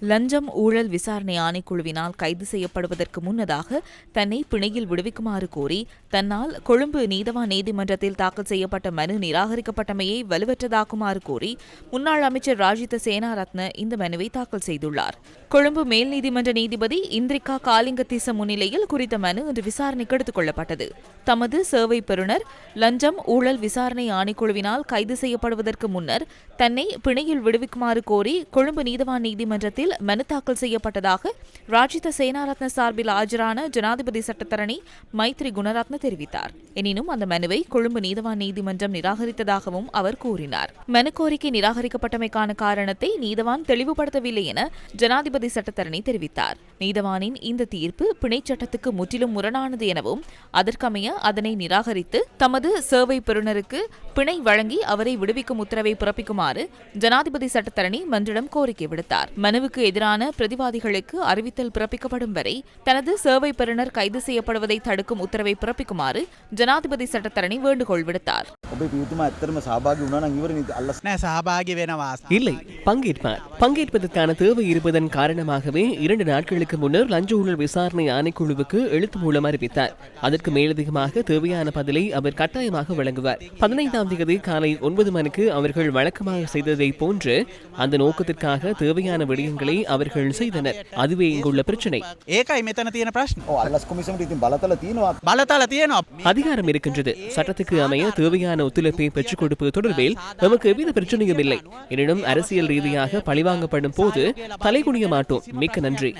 லஞ்சம் ஊழல் விசாரணை ஆணைக்குழுவினால் கைது செய்யப்படுவதற்கு முன்னதாக தன்னை பிணையில் விடுவிக்குமாறு கோரி தன்னால் கொழும்பு நீதவான் நீதிமன்றத்தில் தாக்கல் செய்யப்பட்ட மனு நிராகரிக்கப்பட்டமையை வலுவற்றதாக்குமாறு கோரி முன்னாள் அமைச்சர் ராஜித சேனாரத்ன இந்த மனுவை தாக்கல் செய்துள்ளார். கொழும்பு மேல் நீதிமன்ற நீதிபதி இந்திரிகா காலிங்கத்திச முன்னிலையில் குறித்த மனு இன்று விசாரணைக்கு எடுத்துக் கொள்ளப்பட்டது. தமது சேவை பெறுநர் லஞ்சம் ஊழல் விசாரணை ஆணைக்குழுவினால் கைது செய்யப்படுவதற்கு முன்னர் தன்னை பிணையில் விடுவிக்குமாறு கோரி கொழும்பு நீதவான் நீதிமன்றத்தில் மனு தாக்கல் செய்யப்பட்டதாக ராஜித சேனாரத்ன சார்பில் ஆஜரான ஜனாதிபதி சட்டத்தரணி மைத்ரி குணரத்ன தெரிவித்தார். எனினும் அந்த மனுவை கொழும்பு நீதவான் நீதிமன்றம் நிராகரித்ததாகவும் அவர் கூறினார். மனு கோரிக்கை நிராகரிக்கப்பட்டமைக்கான காரணத்தை நீதவான் தெளிவுபடுத்தவில்லை என ஜனாதிபதி சட்டத்தரணி தெரிவித்தார். நீதவானின் இந்த தீர்ப்பு பிணைச் சட்டத்துக்கு முற்றிலும் முரணானது எனவும் அதற்கமைய அதனை நிராகரித்து தமது சேவை பெறுநருக்கு பிணை வழங்கி அவரை விடுவிக்கும் உத்தரவை பிறப்பிக்குமாறு ஜனாதிபதி சட்டத்தரணி மன்றிடம் கோரிக்கை விடுத்தார். மனுவுக்கு எதிரான பிரதிவாதிகளுக்கு அறிவித்தல் பிறப்பிக்கப்படும் வரை தனது சேவை பெறுநர் கைது செய்யப்படுவதை தடுக்கும் உத்தரவை பிறப்பிக்குமாறு ஜனாதிபதி சட்டத்தரணி வேண்டுகோள் விடுத்தார். ඔබේ පියතුමා ඇත්තරම සභාගි වුණා නම් ඉවරනේ අල්ලස් නෑ සහභාගි වෙනවා இல்லை பங்கேற்பார் பங்கேற்பதற்கான தேவை இருப்பதன் காரணமாகவே இரண்டு நாட்களுக்கு முன்னர் லஞ்ச ஊழல் விசாரணை ஆணைக்குழுவுக்கு எழுத்து மூலம் அறிவித்தார் அதற்கு மேலதிகமாக தேவையான பதிலை அவர் கட்டாயமாக வழங்குவார் பதினைந்தாம் தேதி காலை ஒன்பது மணிக்கு அவர்கள் வழக்கமாக செய்ததை போன்று அந்த நோக்கத்திற்காக தேவையான விடயங்களை அவர்கள் செய்தனர் அதுவே இங்குள்ள பிரச்சனை ඒකයි මෙතන තියෙන ප්‍රශ්න ඔව් අල්ලස් කොමිසමට ඉතින් බලතල තියෙනවා බලතල තියෙනවා அதிகாரம் இருக்கின்றது சட்டத்துக்கு அமைய தேவையான ஒத்துழைப்பை பெற்றுக் கொடுப்பது தொடர்பில் நமக்கு எவ்வித பிரச்சனையும் இல்லை. எனினும் அரசியல் ரீதியாக பழிவாங்கப்படும் போது தலைகுனிய மாட்டோம். மிக்க நன்றி.